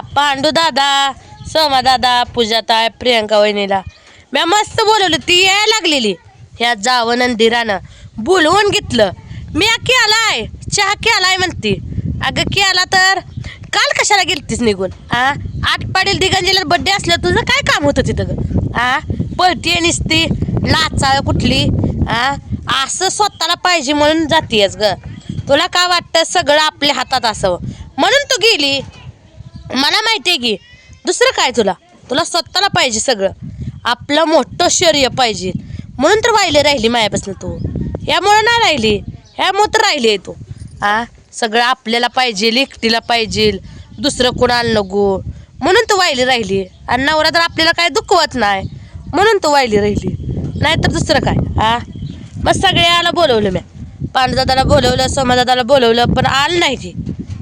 पांडू दादा सोमा दादा पूजाताय प्रियंका वहिनीला. म्या मस्त बोलवलं ती यायला लागलेली. ह्या जावं नंदिरानं बोलवून घेतलं. मी केलाय चहा केलाय म्हणती. अगं केला तर काल कशाला गेलतीस निघून? आ? आठ पाडील दिगंजीला बड्डे असलं तुझं काय काम होतं तिथं ग? आ? पळतीये निसती लाचाळ कुठली? आ? असं स्वतःला पाहिजे म्हणून जातीयस ग. तुला काय वाटतं सगळं आपल्या हातात असावं? म्हणून तू गेली. मला माहिती आहे की दुसरं काय तुला? तुला स्वतःला पाहिजे सगळं. आपलं मोठं शरीर पाहिजे. म्हणून तर वाहिले राहिली मायापासून तू. ह्यामुळं नाही राहिली. ह्यामुळं तर राहिली आहे तू. आ? सगळं आपल्याला पाहिजे एकटीला पाहिजे दुसरं कोणाला नको. म्हणून तू वाहिली राहिली. आणि नवरा तर आपल्याला काय दुखवत नाही. म्हणून तू वाहिली राहिली. नाहीतर दुसरं काय? आ? मग सगळ्याला बोलवलं मी पांडदादाला बोलवलं सोमादादाला बोलवलं पण आलं नाही ती.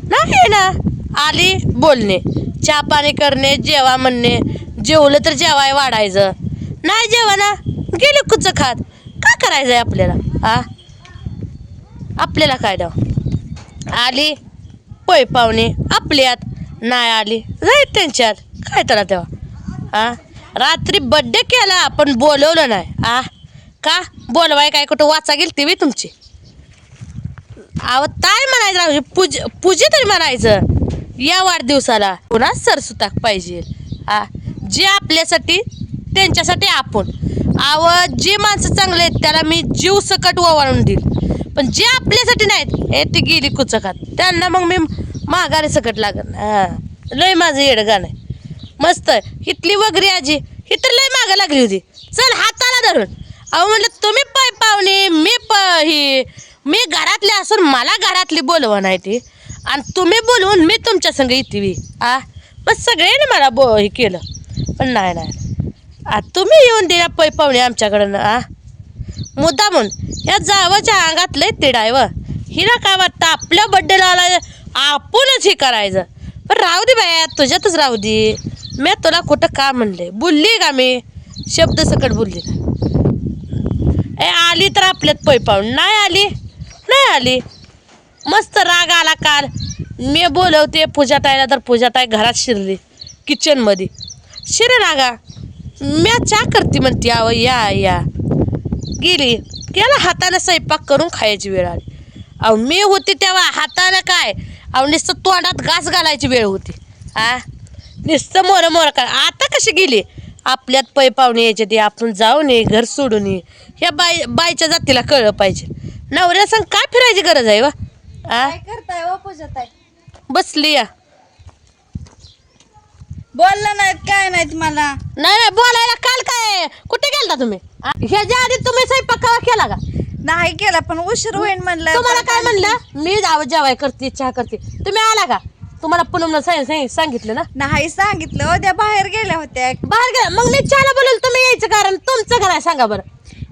नाही ना? आली बोलणे चहा पाणी करणे जेवा म्हणणे जेवलं तर जेवाय वाढायचं. नाही जेवा ना गेले कुच खात. काय करायचंय आपल्याला? आ? आपल्याला काय डाव आली पै पाहुणे आपल्यात नाही आली जाईल त्यांच्यात काय त्याला तेव्हा आ? रात्री बड्डे केला पण बोलवलं नाही. आ? का? बोलवाय काय कुठं वाचा गेली ती बी तुमची? अहो काय म्हणायचं पूज पूजे तरी म्हणायचं. या वाढदिवसाला पुन्हा सरसुताक पाहिजे. आ जे आपल्यासाठी त्यांच्यासाठी आपण. आव जे माणसं चांगले आहेत त्याला मी जीव सकट ओवाळून देईल. पण जे आपल्यासाठी नाहीत हे ती गेली कुचकात. त्यांना मग मी माघारी सकट लागेल हा लय माझं येडं गाणं आहे. मस्त इथली वगरी आजी ही तर लय मागं लागली होती. चल हाताला धरून. अहो म्हटलं तुम्ही पाय पाहुणे मी प ही मी घरातले असून मला घरातली बोलवा नाही ती. आणि तुम्ही बोलवून मी तुमच्या संग येते बी आ? मग सगळ्यांनी मला बो हे केलं. पण नाही नाही. आ तुम्ही येऊन द्या पै पाहुणे आमच्याकडं आ? मुद्दा म्हणून या जावाच्या अंगातले ते व. हिला काय वाटतं आपल्या बड्डेला आला आपणच हे करायचं. पण राहू दे बाया तुझ्यातच राहू दे. मी तुला कुठं का म्हणले? बोलली का मी? शब्द सकट बोलली का ए आली तर आपल्यात पै पाहून नाही आली? नाही आली. मस्त राग आला काल. मी बोलवते पूजा ताईला तर पूजा ताई घरात शिरली किचनमध्ये शिरे रागा. म्या चा करते म्हणते आव या या. गेली. गेला हाताने स्वयंपाक करून खायची वेळ आली. अहो मी होती तेव्हा हाताने काय? अहो नुसतं तोंडात घास घालायची वेळ होती. आ? नुसतं मोर मोर काय? आता कशी गेली? आपल्यात पै पाहुणे यायचे ते आपण जाऊ नये घर सोडून ये. ह्या बाई बाईच्या जातीला कळलं पाहिजे. नवऱ्या संग काय फिरायची गरज आहे वा? आ? काय करताय ओ पूजाताई? बसली या. बोललं नाहीत काय नाहीत मला. नाही नाही बोलायला काल काय? कुठे गेलता तुम्ही? आ? ह्याच्या आधी तुम्ही स्वयंपाक केव्हा केला का? नाही केला पण उशीर होईल म्हणलं तुम्हाला काय म्हणलं? मी जावं जेवाय करते चहा करते. तुम्ही आला का? तुम्हाला पुनम सांगितलं ना? नाही सांगितलं ओ, त्या बाहेर गेल्या होत्या. बाहेर गेला मग मी चहाला बोलवलं तुम्ही यायचं कारण तुमचं घर आहे सांगा बरं.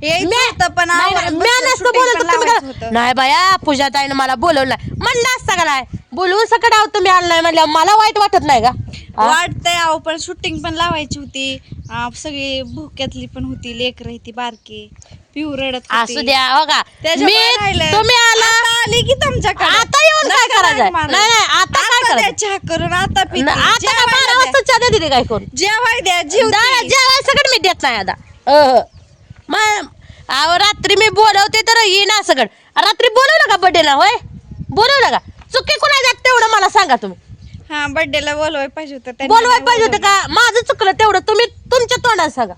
यायचं होतं पण नाही, आवरात नाही, मी बसून नसतं shooting बोलत पण तर तुम्ही लावायचं करा- होतं. नाही बाया पूजा ताईनं मला बोलवलं म्हणलं असतं का नाही? बोलवून सकट आहो तुम्ही आलं नाही म्हणलं मला वाईट वाटत नाही का? हा? वाटतंय अहो पण शूटिंग पण लावायची होती. अं, सगळी भुक्यातली पण होती लेकर ती बारकी. पिऊ रडत होती. असू द्या हो का? मी त्याच्यामुळे राहिलं. तुम्ही आला आता आली की तुमच्याकडे. आता येऊन काय नका करायचंय? राग मारू. नाही, नाही, आता काय द्या करायचं? चहा करून आता पिते. आता जेवायला बारा द्या. वाजता चहा दिली काय कोण? जेवाय द्या जीव जेवाय सगळं मी देत नाही आता. अह. मग अहो रात्री मी बोलवते तर येईना सगळं. रात्री बोलवलं का बड्डेला होय? बोलवलं का? चुकी कुणा जात तेवढं मला सांगा तुम्ही. हा बर्थडेला बोलवाय पाहिजे होतं त्यांनी पाहिजे होतं का? माझं चुकलं तेवढं. तुम्ही तुमच्या तोंडात सांगा.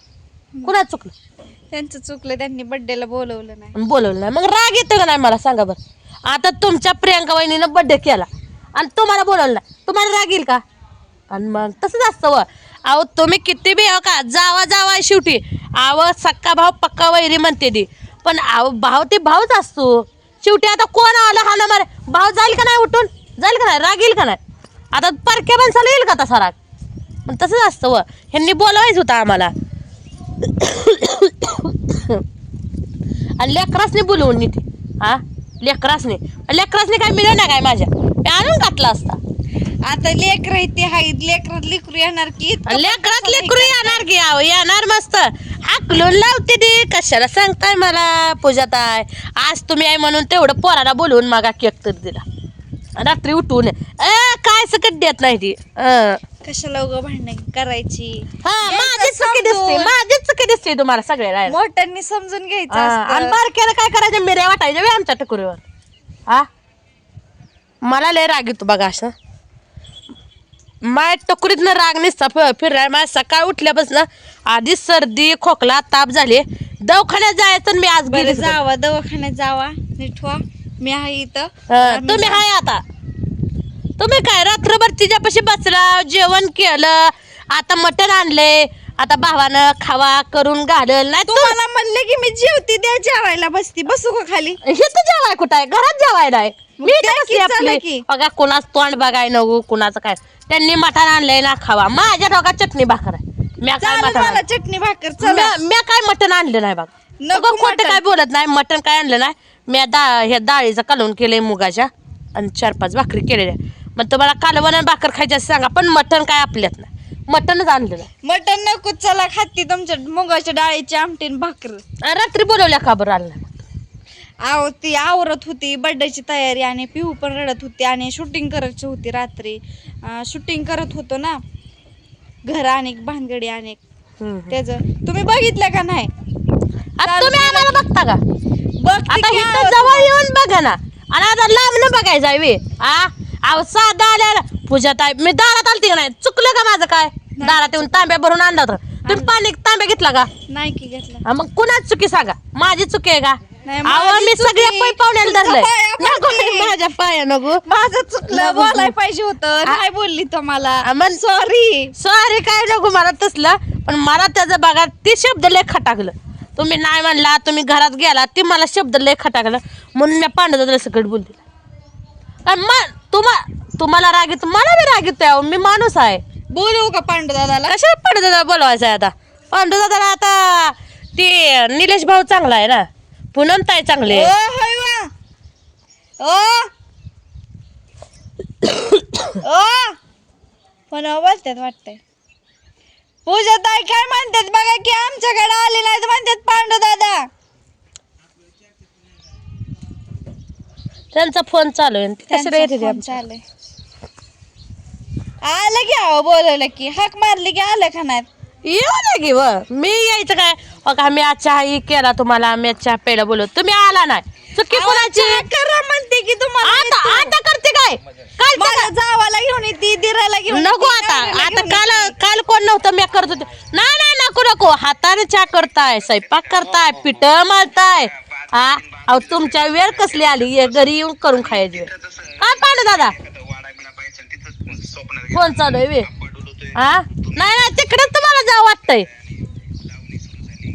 कुणा चुकलं? बोलवलं. त्यांचं चुकलं त्यांनी बर्थडेला बोलवलं नाही. बोलवलं नाही. मग राग येतो का नाही मला सांगा बरं. आता तुमच्या प्रियांका वहिनीनं बड्डे केला. आणि तुम्हाला बोलवलं नाही. तुम्हाला राग येईल का? आणि मग तसंच असतं व. अहो तुम्ही किती बी हो का जावा जावा शेवटी. आव सक्का भाव पक्का वैरी म्हणते ती. पण आव भाव ते भावच असतो. शेवटी आता कोण आलं हा मारे भाव जाईल का नाही उठून? जाईल का नाही? राग येईल का नाही? आता परक्या माणसाला येईल का तसा राग? पण तसंच असतं व. ह्यांनी बोलवायचं होतं आम्हाला. आणि लेकरासने बोलवून ती हा? लेकरासने. लेकरासने काय मिळेल ना काय माझ्या? आणून घातला असता. आता लेकर ते हाईत. लेकरात लेकरू येणार की लेकरात लेकरू येणार की आव येणार मस्त. हाकलून लावते ती. कशाला सांगताय मला पूजाताय आज तुम्ही आहे म्हणून तेवढं पोराला बोलवून मागा केक तरी दिला. रात्री उठून ए काय सकट देत नाही ती? अं. कशाला उगं भांडण करायची? हा माझीच चुकी दिसते समजून. माझीच चुकी दिसते तुम्हाला सगळ्याला मोठ्यांनी समजून घ्यायचं हा, आणि असतं. बारक्याला काय करायचं? मिऱ्या वाटायच्या बे आमच्या टकुरीवर. हा? मला लय राग येतो बघा असं. माय टकुरीतनं राग नसता फिराय माझ्या सकाळ उठल्यापासून आधी सर्दी खोकला ताप झाले. दवाखान्यात जायचं आणि मी आज बरं गेले जावा दवाखान्यात जावा नीट व्हा. मी आहे इथं. हा, तुम्ही हाय आता. तुम्ही काय रात्रभर तिच्यापाशी बसला जेवण केलं आता मटण आणलंय आता भावानं खावा करून घालल नाही तू तुम्हाला म्हणले की मी जेवती द्या जेवायला बसती बसू का खाली? हे तर जेवाय कुठं आहे? घरात जेवायला आहे मग मी त्या बसली आपली. बघा कुणाच तोंड बघाय नको कुणाचं काय. त्यांनी मटण आणलंय ना खावा. माझ्या डोक्यात चटणी भाकर आहे. म्या काय चालेल मटण मला आणलं? चटणी भाकर चला. म्या म्या काय मटण आणलं नाही बघा. नको नको खोटं मटण. काय बोलत नाही मटण काय आणलं नाही. म्या दा ह्या डाळीचं कालवून केलंय मुगाच्या आणि चार पाच भाकरी केलेल्या. मग तुम्हाला कालवण आणि भाकर खायची असं सांगा पण मटण काय आपल्यात नाही. मटणच आणलं नाही. मटन नको चला खाती तुमच्या मुगाच्या डाळीची आमटीन भाकर. आणि रात्री बोलवल्या का बरं आणलं? नाही? आव ती आवरत होती बर्थडेची तयारी आणि पिहू पण रडत होती आणि शूटिंग करायची होती रात्री. शूटिंग करत होतो ना घर अनेक भानगडी अनेक. त्याच. तुम्ही बघितलं का नाही? आता तुम्ही आम्हाला बघता का? बघ आता इथं जवळ येऊन बघा ना. आणि आता लांब न बघायचं आहे वे. आ? अहो साधा आल्या पूजा ताई मी दारात आलती का नाही? चुकलं का माझं काय? दारात येऊन तांब्या भरून आणला होता. तुम्ही पाणी तांब्या घेतला का? नाही की घेतला. हा, मग कुणाच चुकी सांगा? माझी चुकी आहे का? नाही, अहो माझी मी सगळ्या चुकी. पै पाहुण्याला धरलंय. नको. माझ्या पाया नको. माझं चुकलं. बोलाय पाहिजे होतं. नाही बोलली तुम्हाला मग- सॉरी सॉरी काय नको मला तसलं. पण मला त्याचं बघा ते शब्द लय खटाकलं. तुम्ही नाही म्हणला तुम्ही घरात गेला ते मला शब्द लय खटाकलं. म्हणून मी पांडुदाला सगळं बोलते तुम्हा तुम्हाला राग येतो मला बी राग येतो मी माणूस आहे. बोलू का पांडू दादाला कशा पांडुदादा बोलवायचं आहे आता? पांडुदादाला आता ते निलेश भाऊ चांगला आहे ना? पूनम ताई चांगले. ओ होय वा. ओ! ओ! पण बोलतात वाटतंय. पूजा ताई काय म्हणतात बघा की आमच्याकडे आले नाहीत म्हणतात पांडू दादा. त्यांचा फोन चालू आहे ते कशाला येते ते फोन आमच्या? चालू आहे. आलं की अहो बोलवलं की. हाक मारली की आलं का नाही येऊ दे की व. मी यायचं काय? हो का मी आज चहा ही केला तुम्हाला. मी आज चहा प्यायला बोलव तुम्ही आला नाही. चुकी कोणाची? करा म्हणते की तुम्हाला आता. आता करते काय? काल मला जावाला घेऊन येते दिराला घेऊन नको आता. आता काल. काल कोण नव्हतं? मी करत होते. नाही नाही नको नको. हाताने चहा करताय स्वयंपाक करताय पिठ मारताय हा अहो तुमच्या वेळ कसली आली? ये घरी येऊन करून खायची वेळ. काय पांडू दादा? फोन चालू आहे वे. हा नाही नाही तिकडेच तुम्हाला जावं वाटतंय.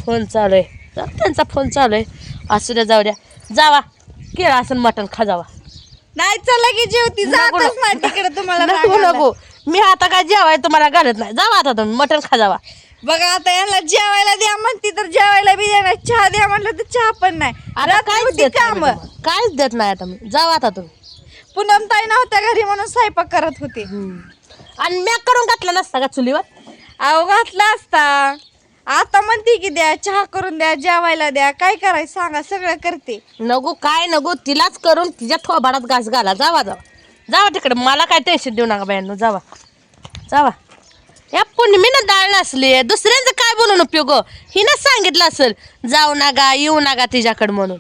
फोन चालू आहे. त्यांचा फोन चालू आहे. असू द्या जाऊ द्या. जावा केळा असं मटण खा जावा. नाही चला की जेवती जातच नाही तिकडे तुम्हाला नको रागाला. नको. मी आता काय जेवाय तुम्हाला घालत नाही. जावा आता तुम्ही मटण खा जावा. बघा आता यांना जेवायला द्या म्हणती तर जेवायला बी देणार चहा द्या म्हणलं तर चहा पण नाही. आता काहीच देत नाही काम. तुम्हाला. काहीच देत नाही आता मी. जावा आता तुम्ही. पूनम ताई नव्हत्या घरी म्हणून स्वयंपाक करत होते. आणि मी करून घातला नसता का चुलीवर? अहो घातला असता. आता म्हणते की द्या चहा करून द्या जेवायला द्या काय करायचं सांगा सगळं करते. नगो काय नगो तिलाच करून तिच्या थोबाडात घास घाला जावा जावा. जावा तिकडे मला काय टेन्शन देऊ नका बायांनो जावा. जावा. या पुण्यमीनं डाळ नसली दुसऱ्यांचं काय बोलून उपयोग? हो? हिनं सांगितलं असेल जाऊ नका येऊ नका तिच्याकडं म्हणून.